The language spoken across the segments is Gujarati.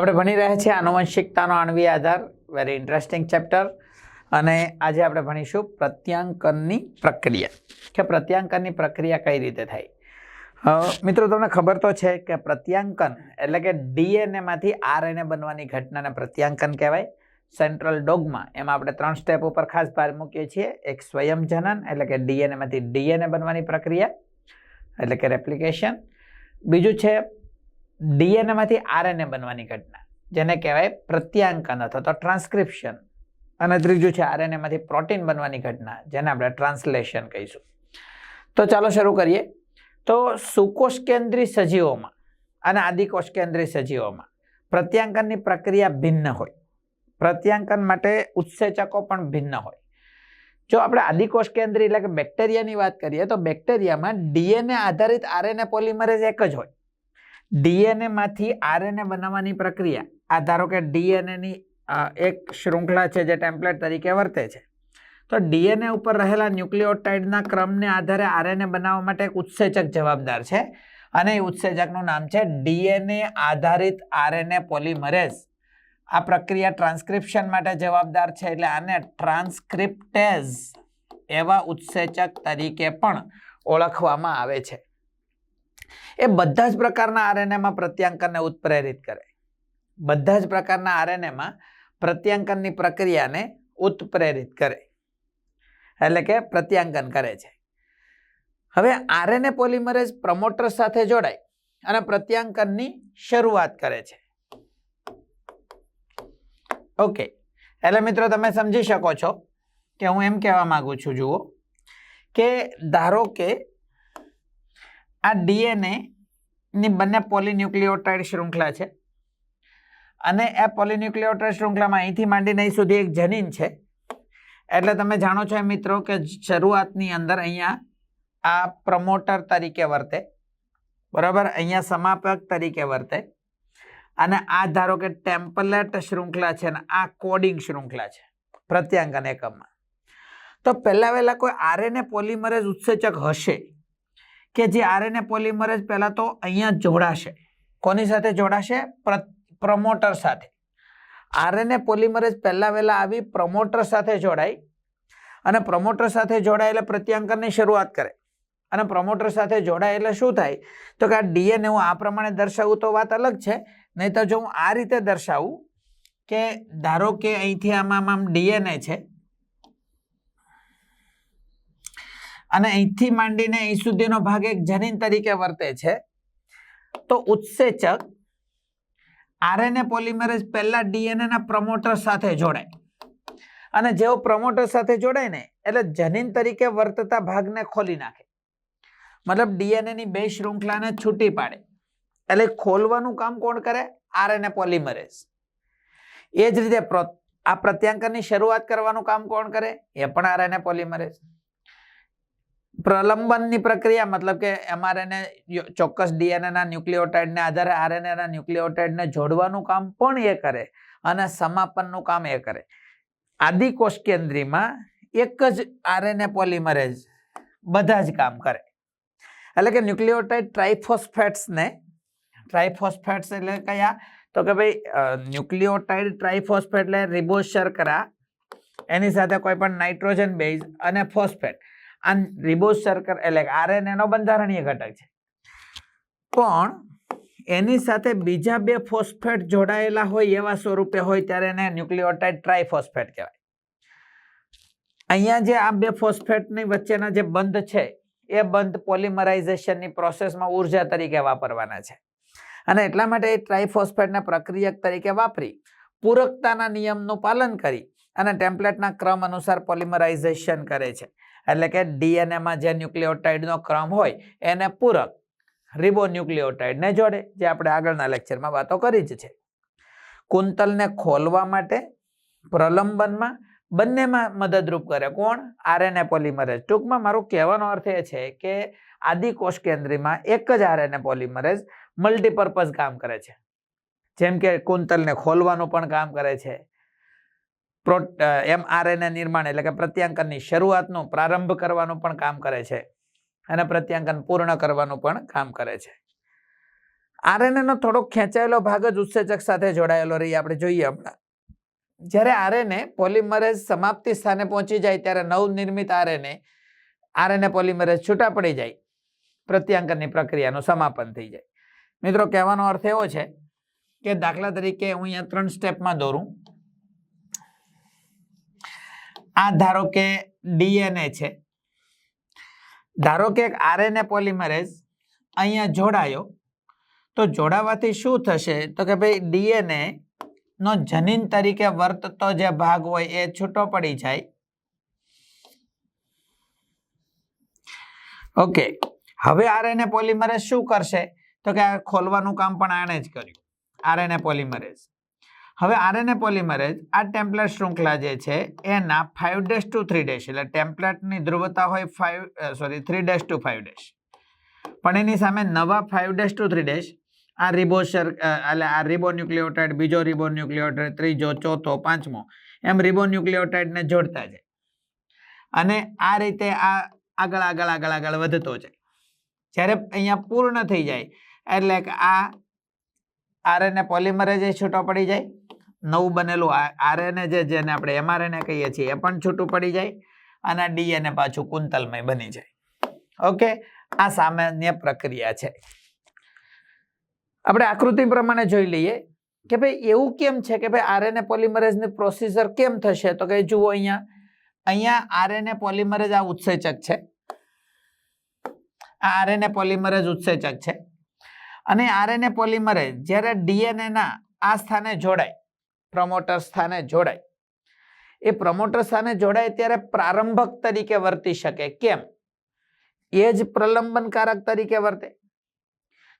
આપણે ભણી રહ્યા છીએ આનુવંશિકતાનો આણવી આધાર. વેરી ઇન્ટરેસ્ટિંગ ચેપ્ટર અને આજે આપણે ભણીશું પ્રત્યાંકનની પ્રક્રિયા. કે પ્રત્યાંકનની પ્રક્રિયા કઈ રીતે થાય? મિત્રો, તમને ખબર તો છે કે પ્રત્યાંકન એટલે કે ડીએનએમાંથી આરએનએ બનવાની ઘટનાને પ્રત્યાંકન કહેવાય. સેન્ટ્રલ ડોગમાં એમાં આપણે ત્રણ સ્ટેપ ઉપર ખાસ ભાર મૂકીએ છીએ. એક સ્વયંજનન એટલે કે ડીએનએમાંથી ડીએનએ બનવાની પ્રક્રિયા. એટલે કે રેપ્લિકેશન બીજું છે ડીએનએમાંથી આરએનએ બનવાની ઘટના, જેને કહેવાય પ્રત્યાંકન અથવા તો ટ્રાન્સક્રિપ્શન અને ત્રીજું છે આરએનએમાંથી પ્રોટીન બનવાની ઘટના, જેને આપણે ટ્રાન્સલેશન કહીશું. તો ચાલો શરૂ કરીએ. તો સુકોષ કેન્દ્રી સજીવોમાં અને આદિકોષ કેન્દ્રી સજીવોમાં પ્રત્યાંકનની પ્રક્રિયા ભિન્ન હોય. પ્રત્યાંકન માટે ઉત્સેચકો પણ ભિન્ન હોય. જો આપણે આદિકોષ કેન્દ્રી એટલે કે બેક્ટેરિયાની વાત કરીએ, તો બેક્ટેરિયામાં ડીએનએ આધારિત આરએનએ પોલિમરેઝ એક જ હોય. ડીએનએ માંથી આરએનએ બનાવવાની પ્રક્રિયા, આ ધારો કે ડીએનએની એક શૃંખલા છે જે ટેમ્પલેટ તરીકે વર્તે છે. તો ડીએનએ ઉપર રહેલા ન્યુક્લિયોટાઇડના ક્રમને આધારે આરએનએ બનાવવા માટે એક ઉત્સેચક જવાબદાર છે. અને એ ઉત્સેચકનું નામ છે ડીએનએ આધારિત આરએનએ પોલિમરેઝ. આ પ્રક્રિયા ટ્રાન્સક્રિપ્શન માટે જવાબદાર છે એટલે આને ટ્રાન્સક્રિપ્ટેઝ એવા ઉત્સેચક તરીકે પણ ઓળખવામાં આવે છે. એ બધા જ પ્રકારના આરએનએમાં પ્રત્યાંકનને ઉત્પ્રેરિત કરે. બધા જ પ્રકારના આરએનએમાં પ્રત્યાંકનની પ્રક્રિયાને ઉત્પ્રેરિત કરે. એટલે કે પ્રત્યાંકન કરે છે. હવે આરએનએ પોલિમરેઝ પ્રમોટર સાથે જોડાય અને પ્રત્યાંકનની શરૂઆત કરે છે. ઓકે એટલે મિત્રો તમે સમજી શકો છો કે હું એમ કહેવા માગું છું, જુઓ કે ધારો કે આ ડીએનએ ની બંને પોલિન્યુક્લિયોટાઇડ શૃંખલા છે. અને એ પોલિન્યુક્લિયોટાઇડ શૃંખલામાં અહીંથી માંડીને અહીં સુધી એક જનીન છે. એટલે તમે જાણો છો એ મિત્રો કે શરૂઆતની અંદર અહીંયા આ પ્રમોટર તરીકે વર્તે. બરાબર? અહીંયા સમાપક તરીકે વર્તે. અને આ ધારો કે ટેમ્પલેટ શૃંખલા છે અને આ કોડિંગ શૃંખલા છે પ્રત્યાંકન એકમમાં. તો પહેલાં વહેલા કોઈ આરએનએ પોલિમરેઝ ઉત્સેચક હશે. કે જે આરએનએ પોલિમરેઝ પહેલા તો અહીંયા જોડાશે. કોની સાથે જોડાશે? પ્રમોટર સાથે. આરએનએ પોલિમરેઝ પહેલાં વહેલા આવી પ્રમોટર સાથે જોડાય અને પ્રમોટર સાથે જોડાય એટલે પ્રત્યાંકનની શરૂઆત કરે. અને પ્રમોટર સાથે જોડાય એટલે શું થાય? તો કે આ ડીએનએ હું આ પ્રમાણે દર્શાવું તો વાત અલગ છે. નહીં તો જો હું આ રીતે દર્શાવું કે ધારો કે અહીંથી આમાં આમ ડીએનએ છે અને અહીંથી માંડીને અહીં સુધીનો ભાગ એક જનીન તરીકે વર્તે છે. તો ઉત્સેચક આરએનએ પોલિમરેઝ પહેલા ડીએનએના પ્રમોટર સાથે જોડાય. અને જેઓ પ્રમોટર સાથે જોડાય ને, એટલે જનીન તરીકે વર્તતા ભાગને ખોલી નાખે. મતલબ ડીએનએની બે શૃંખલાને છૂટી પાડે. એટલે ખોલવાનું કામ કોણ કરે? RNA polymerase. એ જ રીતે આ પ્રત્યાંકનની શરૂઆત કરવાનું કામ કોણ કરે? એ પણ આરએનએ પોલિમરેઝ. પ્રલંબનની પ્રક્રિયા, મતલબ કે એમઆરએનએ ચોક્કસ ડીએનએના ન્યુક્લિયોટાઇડને આધારે આરએનએના ન્યુક્લિયોટાઇડને જોડવાનું કામ પણ એ કરે અને સમાપનનું કામ એ કરે. આદિકોષ કેન્દ્રીમાં એક જ આરએનએ પોલિમરેજ બધા જ કામ કરે. એટલે કે ન્યુક્લિયોટાઇડ ટ્રાઇફોસ્ફેટ્સને, ટ્રાઇફોસ્ફેટ્સ એટલે કયા? તો કે ભાઈ ન્યુક્લિયોટાઇડ ટ્રાઇફોસ્ફેટ એટલે રિબોશર કરા એની સાથે કોઈ પણ નાઇટ્રોજન બેઝ અને ફોસ્ફેટ. આ રિબોઝ શર્કર એટલે આરએનએ નો બંધારણીય ઘટક છે. પણ એની સાથે બીજા બે ફોસ્ફેટ જોડાયેલા હોય એવા સ્વરૂપે હોય ત્યારે એને ન્યુક્લિયોટાઇડ ટ્રાયફોસ્ફેટ કહેવાય. અહીંયા જે આ બે ફોસ્ફેટની વચ્ચેના જે બંધ છે, એ બંધ પોલિમરાઇઝેશનની પ્રોસેસમાં ઊર્જા તરીકે વાપરવાના છે. અને એટલા માટે એ ટ્રાયફોસ્ફેટને પ્રક્રિયક તરીકે વાપરી, પૂરકતાના નિયમનું પાલન કરી અને ટેમ્પલેટના ક્રમ અનુસાર પોલિમરાઇઝેશન કરે છે. એટલે કે ડીએનએમાં જે ન્યુક્લિયોટાઇડનો ક્રમ હોય, એને પૂરક રિબોન્યુક્લિયોટાઇડને જોડે, જે આપણે આગળના લેક્ચરમાં વાતો કરી જ છે. કુંતલને ખોલવા માટે પ્રલંબનમાં બંનેમાં મદદરૂપ કરે કોણ? RNA polymerase. ટૂંકમાં મારું કહેવાનો અર્થ એ છે કે આદિકોષ કેન્દ્રીમાં એક જ આરએનએ પોલિમરેઝ મલ્ટીપર્પઝ કામ કરે છે. જેમ કે કુંતલને ખોલવાનું પણ કામ કરે છે. પ્રોટ એમ આરએનએ નિર્માણ એટલે કે પ્રત્યાંકનની શરૂઆતનું પ્રારંભ કરવાનું પણ કામ કરે છે. અને પ્રત્યાંકન પૂર્ણ કરવાનું પણ કામ કરે છે. આરએનએનો થોડોક ખેંચાયેલો ભાગ જ ઉત્સેચક સાથે જોડાયેલો રહી આપણે જોઈએ હમણાં. જ્યારે આરએનએ પોલિમરેઝ સમાપ્તિ સ્થાને પહોંચી જાય ત્યારે નવનિર્મિત આરએનએ આરએનએ પોલિમરેઝ છૂટા પડી જાય. પ્રત્યાંકનની પ્રક્રિયાનું સમાપન થઈ જાય. મિત્રો, કહેવાનો અર્થ એવો છે કે દાખલા તરીકે હું અહીંયા ત્રણ સ્ટેપમાં દોરું. આ ધારો કે ડીએનએ છે. ધારો કે એક આરએનએ પોલિમરેઝ અહીંયા જોડાયો, તો જોડાવાથી શું થશે? તો કે ભાઈ ડીએનએ નો જનીન તરીકે વર્તતો જે ભાગ હોય એ છૂટો પડી જાય. ઓકે, હવે આરએનએ પોલિમરેઝ શું કરશે? તો કે આ ખોલવાનું કામ પણ આણે જ કર્યું. RNA polymerase. હવે આરએનએ પોલિમરેજ આ ટેમ્પલેટ શૃંખલા જે છે, એના five dash two three dash એટલે ટેમ્પલેટની ધ્રુવતા હોય five sorry three dash two five dash પણ એની સામે નવા five dash two three dash આ રિબોસર એટલે આ રિબોન્યુક્લિયોટાઇડ બીજો રિબોન્યુક્લિયોટાઇડ ત્રીજો, ચોથો, પાંચમો, એમ રિબોન્યુક્લિયોટાઇડને જોડતા જાય. અને આ રીતે આ આગળ આગળ આગળ આગળ વધતો જાય. જ્યારે અહીંયા પૂર્ણ થઈ જાય, એટલે આ આરએનએ પોલિમરેજ છૂટો પડી જાય. નવું બનેલું આરએનએ જે જેને આપણે એમઆરએનએ કહીએ છીએ, એ પણ છૂટું પડી જાય અને ડીએનએ પાછું કુંતલમય બની જાય. ઓકે? આ સામાન્ય પ્રક્રિયા છે. આપણે આકૃતિ પ્રમાણે જોઈ લઈએ કે ભાઈ એવું કેમ છે કે ભાઈ આરએનએ પોલિમરેઝની પ્રોસીજર કેમ થશે? તો કે જુઓ અહીંયા. અહીંયા આરએનએ પોલિમરેઝ આ ઉત્સેચક છે. આ આરએનએ પોલિમરેઝ ઉત્સેચક છે. અને આરએનએ પોલિમરેઝ જ્યારે ડીએનએના આ સ્થાને જોડાય, પ્રમોટર સ્થાને જોડાય. એ પ્રમોટર સ્થાને જોડાય ત્યારે પ્રારંભક તરીકે વર્તી શકે. કેમ? એ જ પ્રલંબનકારક તરીકે વર્તે.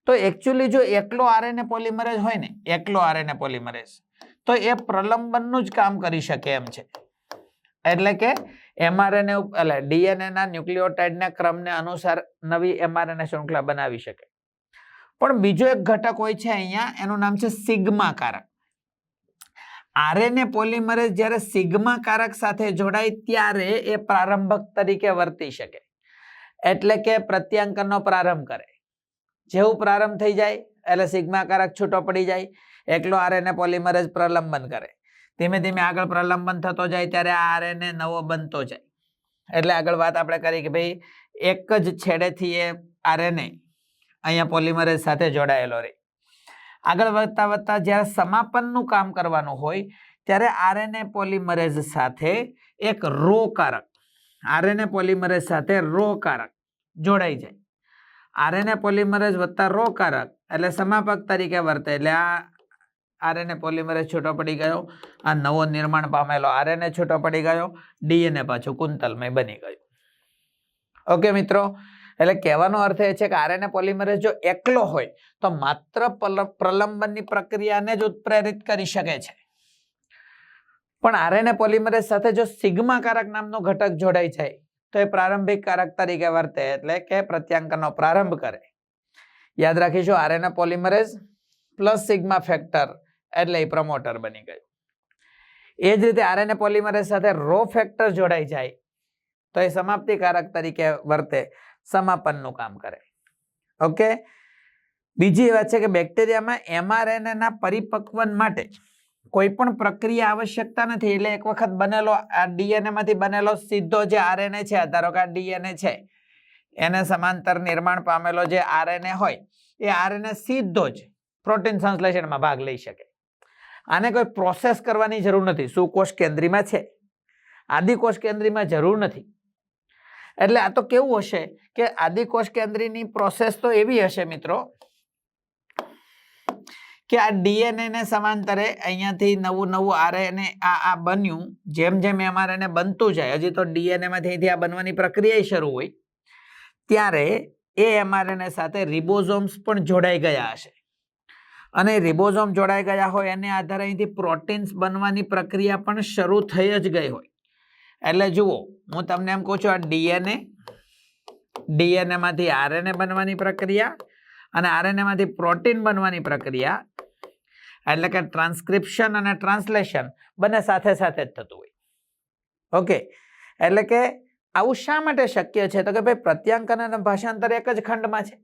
તો એકચ્યુઅલી જો એકલો આરએનએ પોલિમરેજ હોય ને, એકલો આરએનએ પોલિમરેજ તો એ પ્રલંબનનું જ કામ કરી શકે એમ છે. એટલે કે એમઆરએનએ એટલે ડીએનએના ન્યુક્લિયોટાઇડના ક્રમને અનુસાર નવી એમઆરએનએ શૃંખલા બનાવી શકે. પણ બીજો એક ઘટક હોય છે અહીંયા, એનું નામ છે સિગ્મા કારક આરએનએ પોલિમરેઝ જ્યારે સિગ્મા કારક સાથે જોડાય, ત્યારે એ પ્રારંભક તરીકે વર્તી શકે. એટલે કે પ્રત્યાંકનનો પ્રારંભ કરે. જેવું પ્રારંભ થઈ જાય, એટલે સિગ્મા કારક છૂટો પડી જાય, એકલો આરએનએ પોલિમરેઝ પ્રલંબન કરે. ધીમે ધીમે આગળ પ્રલંબન થતો જાય, ત્યારે આ આરએનએ નવો બનતો જાય. એટલે આગળ વાત આપણે કરી કે ભાઈ, એક જ છેડેથી એ આરએનએ અહીંયા પોલિમરેઝ સાથે જોડાયેલો રહે. આગળ વધતા વધતા જ્યારે સમાપનનું કામ કરવાનું હોય, ત્યારે આરએનએ પોલિમરેઝ સાથે એક રો કારક આરએનએ પોલિમરેઝ સાથે રો કારક જોડાઈ જાય. આરએનએ પોલિમરેઝ વત્તા રો કારક એટલે સમાપક તરીકે વર્તે. એટલે આ આરએનએ પોલિમરેઝ છૂટો પડી ગયો, આ નવો નિર્માણ પામેલો આરએનએ છૂટો પડી ગયો, ડીએનએ પાછું કુંતલમય બની ગયું. ઓકે મિત્રો એટલે કહેવાનો અર્થ એ છે કે આરએનએ પોલિમરેઝ જો એકલો હોય, તો માત્ર પ્રલંબનની પ્રક્રિયાને જ ઉત્પ્રેરિત કરી શકે છે. પણ આરએનએ પોલિમરેઝ સાથે જો સિગ્મા કારક નામનો ઘટક જોડાઈ જાય તો એ પ્રારંભિક કારક તરીકે વર્તે એટલે કે પ્રત્યાંકનનો પ્રારંભ કરે. યાદ રાખીશું, RNA polymerase plus sigma factor એટલે એ પ્રમોટર બની ગયું. એ જ રીતે આરએનએ પોલિમરેઝ સાથે રો ફેક્ટર જોડાઈ જાય, તો એ સમાપ્તિકારક તરીકે વર્તે. સમાપનનું કામ કરે. ઓકે? બીજી વાત છે કે બેક્ટેરિયામાં એમઆરએનએના પરિપક્વન માટે કોઈ પણ પ્રક્રિયા આવશ્યકતા નથી. એટલે એક વખત બનેલો આ ડીએનએ માંથી બનેલો સીધો જે આરએનએ છે ધારો કે આ ડીએનએ છે, એને સમાંતર નિર્માણ પામેલો જે આરએનએ હોય, એ આરએનએ સીધો જ પ્રોટીન સંશ્લેષણમાં ભાગ લઈ શકે. આને કોઈ પ્રોસેસ કરવાની જરૂર નથી. સુકોષ કેન્દ્રીમાં છે? આદિકોષ કેન્દ્રીમાં જરૂર નથી. એટલે આ તો કેવું હશે કે આદિકોષ કેન્દ્રીની પ્રોસેસ તો એવી હશે મિત્રો કે આ ડીએનએ ને સમાંતરે અહીંયાથી નવું નવું આરએનએ આ આ બન્યું, જેમ જેમ એમઆરએનએ બનતું જાય, હજી તો ડીએનએ માંથી અહીંથી આ બનવાની પ્રક્રિયા શરૂ હોય, ત્યારે એ એમઆરએનએ સાથે રિબોઝોમ્સ પણ જોડાઈ ગયા હશે. અને રિબોઝોમ જોડાઈ ગયા હોય, એને આધારે અહીંથી પ્રોટીન્સ બનવાની પ્રક્રિયા પણ શરૂ થઈ જ ગઈ હોય. એટલે જુઓ, હું તમને એમ કહું છું, આ ડીએનએ ડીએનએ માંથી આરએનએ બનવાની પ્રક્રિયા અને આરએનએ માંથી પ્રોટીન બનવાની પ્રક્રિયા, એટલે કે ટ્રાન્સક્રિપ્શન અને ટ્રાન્સલેશન બંને સાથે સાથે જ થતું હોય. ઓકે? એટલે કે આવું શા માટે શક્ય છે? તો કે ભાઈ પ્રત્યાંકન અને ભાષાંતર એક જ ખંડમાં છે.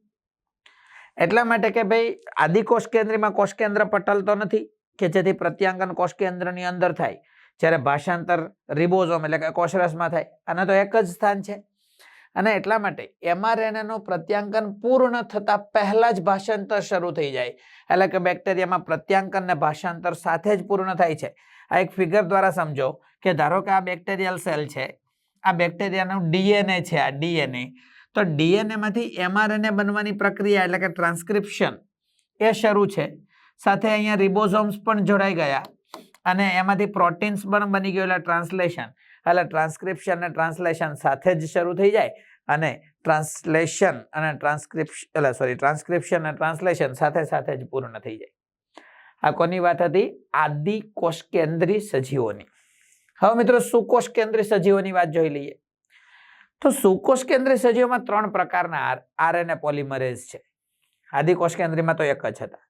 એટલા માટે કે ભાઈ આદિ કોષ કેન્દ્રમાં કોષ કેન્દ્ર પટલ તો નથી, કે જેથી પ્રત્યાંકન કોષ કેન્દ્રની અંદર થાય. જ્યારે ભાષાંતર રિબોઝોમ એટલે કે કોશરસમાં થાય, અને તો એક જ સ્થાન છે. અને એટલા માટે એમઆરએનએનું પ્રત્યાંકન પૂર્ણ થતાં પહેલાં જ ભાષાંતર શરૂ થઈ જાય. એટલે કે બેક્ટેરિયામાં પ્રત્યાંકન ને ભાષાંતર સાથે જ પૂર્ણ થાય છે. આ એક ફિગર દ્વારા સમજો કે ધારો કે આ બેક્ટેરિયલ સેલ છે, આ બેક્ટેરિયાનું ડીએનએ છે, આ ડીએનએ તો ડીએનએમાંથી એમઆરએનએ બનવાની પ્રક્રિયા એટલે કે ટ્રાન્સક્રિપ્શન એ શરૂ છે. સાથે અહીંયા રિબોઝોમ્સ પણ જોડાઈ ગયા. અને એમાંથી પ્રોટીન્સ પણ બની ગયું એટલે ટ્રાન્સલેશન એટલે ટ્રાન્સક્રિપ્શન અને ટ્રાન્સલેશન સાથે જ શરૂ થઈ જાય અને ટ્રાન્સલેશન અને ટ્રાન્સક્રિપ્શન એટલે સોરી ટ્રાન્સક્રિપ્શન અને ટ્રાન્સલેશન સાથે સાથે જ પૂર્ણ થઈ જાય. આ કોની વાત હતી? આદિ કોષ કેન્દ્રી સજીવોની. હવે મિત્રો સુકોષ કેન્દ્રી સજીવોની વાત જોઈ લઈએ. તો સુકોષ કેન્દ્રી સજીવોમાં ત્રણ પ્રકારના આરએનએ પોલિમરેઝ છે. આદિ કોષ કેન્દ્રીમાં તો એક જ હતા.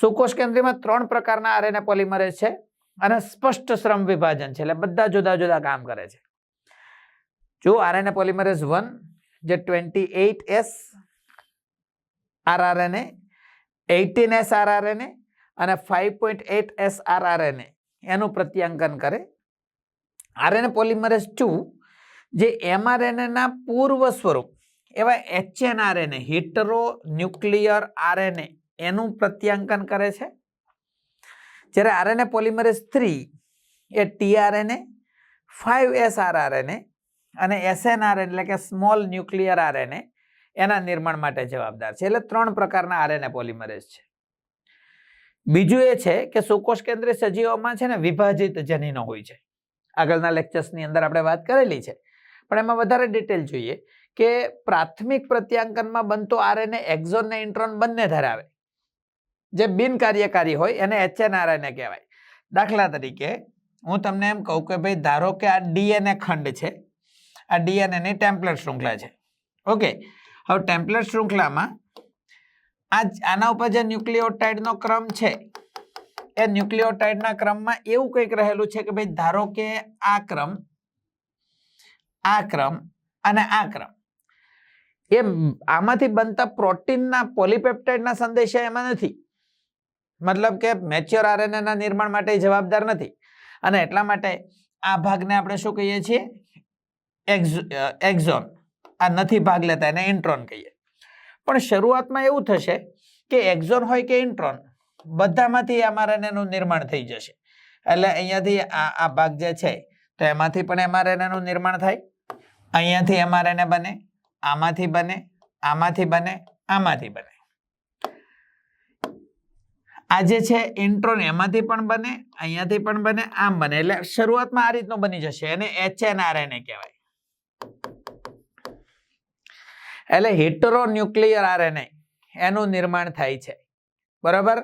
સુકોષ કેન્દ્રીમાં ત્રણ પ્રકારના આરએનએ પોલિમરેઝ છે. અને સ્પષ્ટ શ્રમ વિભાજન છે, એટલે બધા જુદા જુદા કામ કરે છે. જો આરએનએ પોલિમરેઝ વન, જે twenty eight S, rRNA, eighteen S rRNA અને five point eight S rRNA, એનું પ્રત્યાંકન કરે. આરએનએ પોલિમરેઝ ટુ, જે એમઆરએનએના પૂર્વ સ્વરૂપ, એવા એચએનઆરએનએ, હિટરો ન્યુક્લિયર આરએનએ, એનું પ્રત્યાંકન કરે છે. જ્યારે આરએનએ પોલિમરેઝ થ્રી એ ટીઆરએનએ ફાઇવ એસ આરઆરએનએ અને એસએનઆર એટલે કે સ્મોલ ન્યુક્લિયર આરએનએ એના નિર્માણ માટે જવાબદાર છે. એટલે ત્રણ પ્રકારના આરએનએ પોલિમરેઝ છે. બીજું એ છે કે સુકોષ કેન્દ્રીય સજીવોમાં છે ને વિભાજિત જનીનો હોય છે. આગળના લેક્ચર્સની અંદર આપણે વાત કરેલી છે. પણ એમાં વધારે ડિટેલ જોઈએ કે પ્રાથમિક પ્રત્યાંકનમાં બનતો આરએનએ એક્ઝોન ને ઇન્ટ્રોન બંને ધરાવે. જે બિનકાર્યકારી હોય એને એચએનઆરએનએ કહેવાય. દાખલા તરીકે, હું તમને એમ કહું કે ભાઈ, ધારો કે આ ડીએનએ ખંડ છે, આ ડીએનએની ટેમ્પલેટ શૃંખલા છે. ઓકે હવે ટેમ્પલેટ શૃંખલામાં આ આના ઉપર જે ન્યુક્લિયોટાઇડનો ક્રમ છે, એ ન્યુક્લિયોટાઇડના ક્રમમાં એવું કંઈક રહેલું છે કે ભાઈ, ધારો કે આ ક્રમ આ ક્રમ અને આ ક્રમ. એ આમાંથી બનતા પ્રોટીનના, પોલીપેપ્ટાઇડના સંદેશા એમાં નથી. મતલબ કે મેચ્યોર આરએનએના નિર્માણ માટે જવાબદાર નથી. અને એટલા માટે આ ભાગને આપણે શું કહીએ છીએ? એક્ઝોન આ નથી ભાગ લેતા, એને ઇન્ટ્રોન કહીએ. પણ શરૂઆતમાં એવું થશે કે એક્ઝોન હોય કે ઇન્ટ્રોન બધામાંથી એમઆરએનએનું નિર્માણ થઈ જશે. એટલે અહીંયાથી આ આ ભાગ જે છે, તો એમાંથી પણ એમઆરએનએનું નિર્માણ થાય. અહીંયાથી એમઆરએનએ બને, આમાંથી બને આમાંથી બને આમાંથી બને. આ જે છે ઇન્ટ્રોન એમાંથી પણ બને, અહીંયાથી પણ બને, આમ બને. એટલે શરૂઆતમાં આ રીતનું બની જશે, એને એચએનઆરએનએ કહેવાય. એટલે હિટરોન્યુક્લિયર આરએનએ એનું નિર્માણ થાય છે. બરાબર?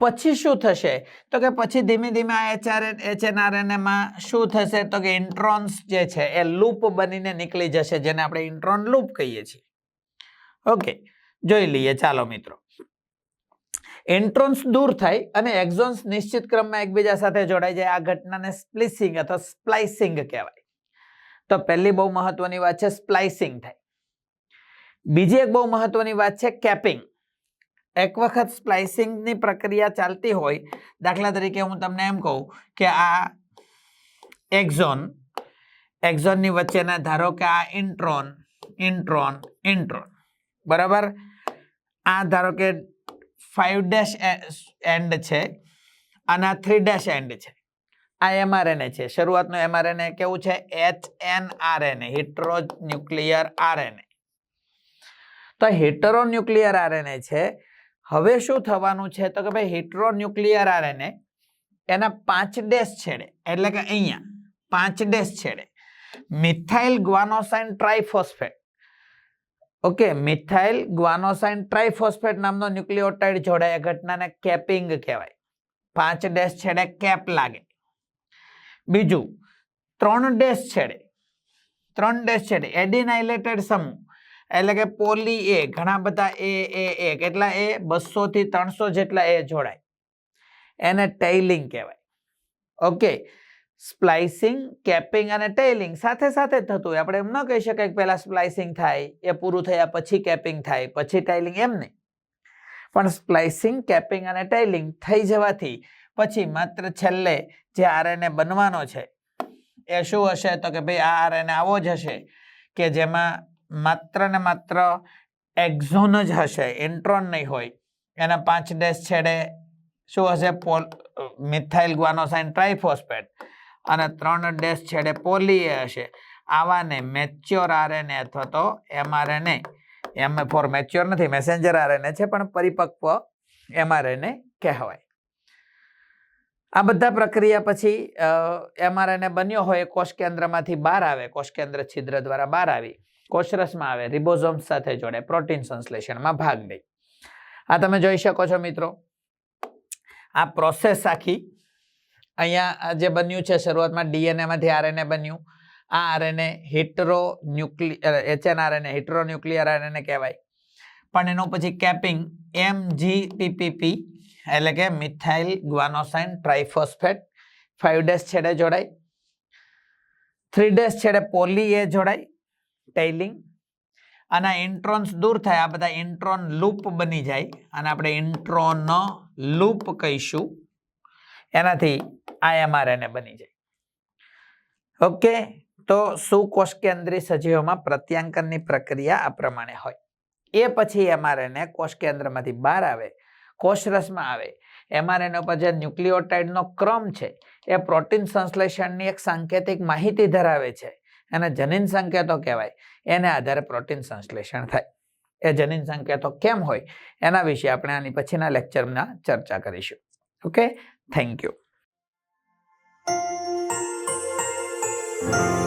પછી શું થશે? તો કે પછી ધીમે ધીમે આ એચઆરએન, એચએનઆરએનએમાં શું થશે? તો કે ઇન્ટ્રોન્સ જે છે, એ લૂપ બનીને નીકળી જશે, જેને આપણે ઇન્ટ્રોન લૂપ કહીએ છીએ. ઓકે, જોઈ લઈએ. ચાલો મિત્રો. ઇન્ટ્રોન્સ દૂર થાય અને એક્ઝોન્સ નિશ્ચિત ક્રમમાં એકબીજા સાથે જોડાઈ જાય. આ ઘટનાને સ્પ્લિસિંગ અથવા સ્પ્લાઇસિંગ કહેવાય. તો પહેલી બહુ મહત્વની વાત છે સ્પ્લાઇસિંગ થાય. બીજી એક બહુ મહત્વની વાત છે કેપિંગ એક વખત સ્પ્લાઇસિંગની પ્રક્રિયા ચાલતી હોય, દાખલા તરીકે હું તમને એમ કહું કે આ એક્ઝોન એક્ઝોનની વચ્ચેના ધારો કે આ ઇન્ટ્રોન ઇન્ટ્રોન ઇન્ટ્રોન બરાબર? આ ધારો કે ફાઈવ ડેશ એન્ડ છે અને આ થ્રી ડેશ એન્ડ છે. આ એમઆરએનએ છે. શરૂઆતનું એમઆરએનએ કેવું છે? H N RNA heteronuclear RNA તો હિટરોન્યુક્લિયર આરએનએ છે. હવે શું થવાનું છે? તો કે ભાઈ હિટ્રોન્યુક્લિયર આરએનએ એના પાંચ ડેશ છેડે. એટલે કે અહીંયા પાંચ ડેશ છેડે. Methyl guanosine triphosphate okay, methyl guanosine triphosphate નામનો ન્યુક્લિયોટાઇડ જોડાય ઘટનાને કેપિંગ કહેવાય. પાંચ ડેશ છેડે કેપ લાગે. બીજું, ત્રણ ડેશ છેડે. ત્રણ ડેશ છેડે. એડિનાઇલેટેડ સમૂહ, એટલે કે પોલી એ, ઘણા બધા એ એ એ, કેટલા એ? બસો થી ત્રણસો જેટલા એ જોડાય. એને ટેઇલિંગ કહેવાય. ઓકે સ્પ્લાઇસિંગ, કેપિંગ અને ટેઇલિંગ સાથે સાથે થતું હોય. આપણે એમ ન કહી શકાય કે પહેલાં સ્પ્લાઇસિંગ થાય, એ પૂરું થયા પછી કેપિંગ થાય, પછી ટાઇલિંગ એમ નહીં. પણ સ્પ્લાઇસિંગ, કેપિંગ અને ટેલિંગ થઈ જવાથી પછી માત્ર છેલ્લે જે આરએનએ બનવાનો છે, એ શું હશે? તો કે ભાઈ આ આરએનએ આવો જ હશે કે જેમાં માત્ર ને માત્ર એક્ઝોન જ હશે, ઇન્ટ્રોન નહીં હોય. એના પાંચ ડેશ છેડે શું હશે? Methyl guanosine triphosphate. અને ત્રણ ડેશ છેડે પોલી હશે. આવાને મેચ્યોર આરએનએ અથવા તો એમઆરએનએ. એમ ફોર મેચ્યોર નથી, મેસેન્જર આરએનએ છે, પણ પરિપક્વ એમઆરએનએ કહેવાય. આ બધા પ્રક્રિયા પછી એમઆરએનએ બન્યો હોય કોષ કેન્દ્રમાંથી બહાર આવે. કોષ કેન્દ્ર છિદ્ર દ્વારા બહાર આવી. કોષરસમાં આવે, રિબોઝોમ્સ સાથે જોડે, પ્રોટીન સંશ્લેષણમાં ભાગ લે. આ તમે જોઈ શકો છો મિત્રો. આ પ્રોસેસ આખી અહીંયા જે બન્યું છે, શરૂઆતમાં ડીએનએમાંથી આરએનએ બન્યું. આ RNA heteronuclear HnRNA heteronuclear RNA કહેવાય. પણ એનું પછી કેપિંગ એમ જી એટલે કે methyl guanosine triphosphate. Five dash છેડે જોડાય. થ્રી ડેસ છેડે પોલી એ જોડાય ટેલિંગ અને ઇન્ટ્રોન્સ દૂર થાય, આ બધા ઇન્ટ્રોન લૂપ બની જાય. અને આપણે ઇન્ટ્રોન લૂપ કહીશું. એનાથી આ એમઆરએનએ બની જાય. ઓકે તો સુકોષ કેન્દ્રી સજીવોમાં પ્રત્યાંકનની પ્રક્રિયા આ પ્રમાણે હોય? એ પછી એમઆરએનએ કોષ કેન્દ્રમાંથી બહાર આવે કોષરસમાં આવે. એમઆરએનએ ઉપર જે ન્યુક્લિયોટાઇડનો ક્રમ છે, એ પ્રોટીન સંશ્લેષણની એક સાંકેતિક માહિતી ધરાવે છે. એને જનીન સંકેતો કહેવાય. એને આધારે પ્રોટીન સંશ્લેષણ થાય. એ જનીન સંકેતો કેમ હોય? એના વિશે આપણે આની પછીના લેક્ચરમાં ચર્ચા કરીશું. Okay thank you thank you.